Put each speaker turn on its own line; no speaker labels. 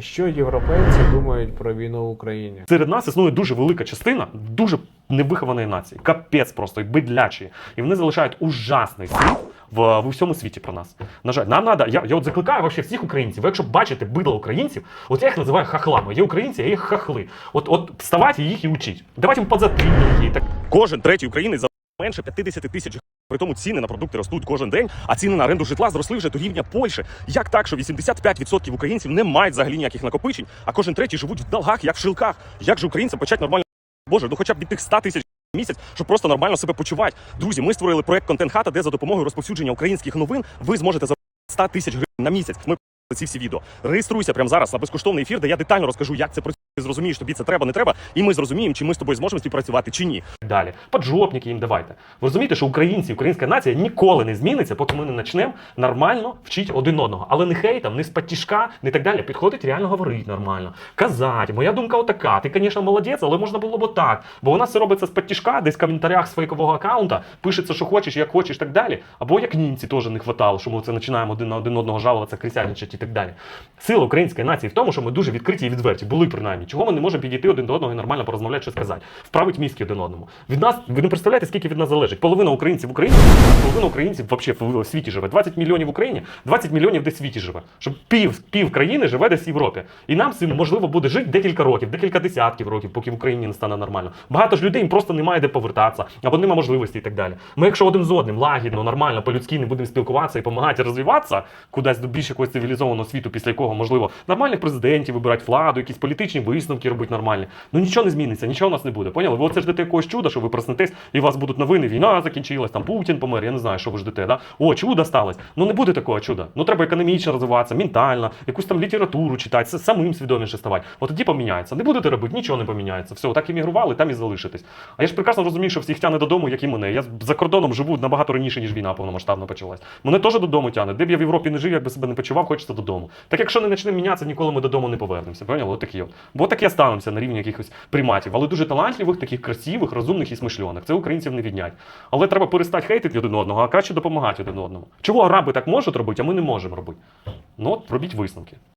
Що європейці думають про війну в Україні?
Серед нас існує дуже велика частина дуже невихованої нації. Капець просто і бидлячі. І вони залишають ужасний слід в, в усьому світі про нас. На жаль, нам треба. Я, я от закликаю вообще всіх українців. Ви якщо бачите бидло українців, от я їх називаю хахлами. Є українці, а є хахли. От, от вставайте їх і учіть. Давайте їм і так.
Кожен третій українець за менше 50 тисяч. При тому ціни на продукти ростуть кожен день, а ціни на оренду житла зросли вже до рівня Польщі. Як так, що 85% українців не мають взагалі ніяких накопичень, а кожен третій живуть в долгах, як в шилках? Як же українцям почати нормально Боже, ну хоча б від тих 100 тисяч місяць, щоб просто нормально себе почувати. Друзі, ми створили проект Контент Хата, де за допомогою розповсюдження українських новин ви зможете за 100 тисяч гривень на місяць. Ми ці всі відео. Реєструйся прямо зараз на безкоштовний ефір, де я детально розкажу, як це працює. Зрозумієш, тобі це треба, не треба, і ми зрозуміємо, чи ми з тобою зможемо співпрацювати чи ні.
далі. Поджопники їм давайте. Ви розумієте, що українці, українська нація ніколи не зміниться, поки ми не почнемо нормально вчити один одного. Але не хейтом, не з патішка, не так далі. Підходить реально говорити нормально. Казати, моя думка отака. Ти, звісно, молодець, але можна було б так. Бо у нас це робиться з патішка, десь в коментарях з фейкового аккаунта, пишеться, що хочеш, як хочеш, так далі. Або як німці теж не хватало, що ми це починаємо один на один одного жалуватися, крисяничати і так далі. Сила української нації в тому, що ми дуже відкриті і відверті, були принаймні. Чого ми не можемо підійти один до одного і нормально порозмовляти, що сказати, вправить мізки один одному. Від нас ви не представляєте, скільки від нас залежить. Половина українців в Україні, половина українців взагалі в світі живе. 20 мільйонів в Україні, 20 мільйонів десь в світі живе. Щоб пів, пів країни живе десь в Європі. І нам цим можливо буде жити декілька років, декілька десятків років, поки в Україні не стане нормально. Багато ж людей їм просто немає де повертатися, або немає можливості і так далі. Ми, якщо один з одним лагідно, нормально, по-людськи не будемо спілкуватися і допомагати розвиватися кудись до більш якогось цивілізованого світу, після якого можливо нормальних президентів вибирати владу, якісь політичні висновки робити нормальні. Ну нічого не зміниться, нічого у нас не буде. Поняли? Ви оце ждете якогось чуда, що ви проснетесь, і у вас будуть новини, війна закінчилась, там Путін помер, я не знаю, що ви ждете. Да? О, чудо сталося. Ну не буде такого чуда. Ну треба економічно розвиватися, ментально, якусь там літературу читати, самим свідоміше ставати. От тоді поміняється. Не будете робити, нічого не поміняється. Все, так іммігрували, там і залишитесь. А я ж прекрасно розумію, що всіх тяне додому, як і мене. Я за кордоном живу набагато раніше, ніж війна повномасштабно почалась. Мене теж додому тяне. Де б я в Європі не жив, як би себе не почував, хочеться додому. Так якщо не почнемо мінятися, ніколи ми додому не повернемося. Поняли? От такі от. Бо так я останемося на рівні якихось приматів, але дуже талантливих, таких красивих, розумних і смишльоних. Це українців не віднять. Але треба перестати хейтити один одного, а краще допомагати один одному. Чого араби так можуть робити, а ми не можемо робити? Ну от робіть висновки.